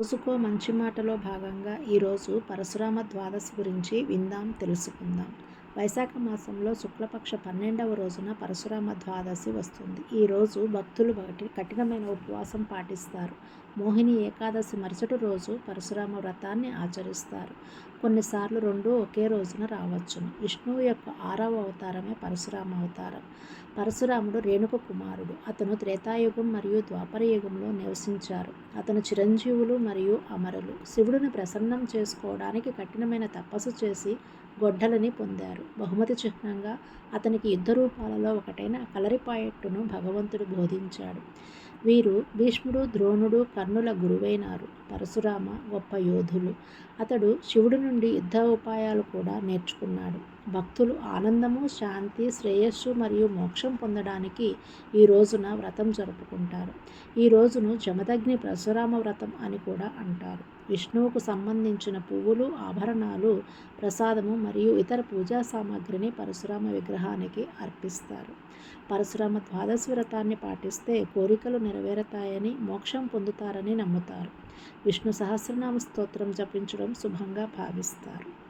రోజుకో మంచి మాటలో భాగంగా ఈరోజు పరశురామ ద్వాదశి గురించి విందాం తెలుసుకుందాం. వైశాఖ మాసంలో శుక్లపక్ష పన్నెండవ రోజున పరశురామ ద్వాదశి వస్తుంది. ఈ రోజు భక్తులు కఠినమైన ఉపవాసం పాటిస్తారు. మోహిని ఏకాదశి మరుసటి రోజు పరశురామ వ్రతాన్ని ఆచరిస్తారు. కొన్నిసార్లు రెండు ఒకే రోజున రావచ్చును. విష్ణువు యొక్క ఆరవ అవతారమే పరశురామ అవతారం. పరశురాముడు రేణుక కుమారుడు. అతను త్రేతాయుగం మరియు ద్వాపర యుగంలో నివసించారు. అతను చిరంజీవులు మరియు అమరులు. శివుడిని ప్రసన్నం చేసుకోవడానికి కఠినమైన తపస్సు చేసి గొడ్డలని పొందారు. బహుమతి చిహ్నంగా అతనికి యుద్ధ రూపాలలో ఒకటైన కలరిపాయట్టును భగవంతుడు బోధించాడు. వీరు భీష్ముడు ద్రోణుడు కర్ణుల గురువైనారు. పరశురామ గొప్ప యోధులు. అతడు శివుడి నుండి యుద్ధ ఉపాయాలు కూడా నేర్చుకున్నాడు. భక్తులు ఆనందము శాంతి శ్రేయస్సు మరియు మోక్షం పొందడానికి ఈ రోజున వ్రతం జరుపుకుంటారు. ఈ రోజును జమదగ్ని పరశురామ వ్రతం అని కూడా అంటారు. విష్ణువుకు సంబంధించిన పువ్వులు ఆభరణాలు ప్రసాదము మరియు ఇతర పూజా సామాగ్రిని పరశురామ విగ్రహానికి అర్పిస్తారు. పరశురామ ద్వాదశి వ్రతాన్ని పాటిస్తే కోరికలు నెరవేరతాయని మోక్షం పొందుతారని నమ్ముతారు. విష్ణు సహస్రనామ స్తోత్రం జపించడం శుభంగా భావిస్తారు.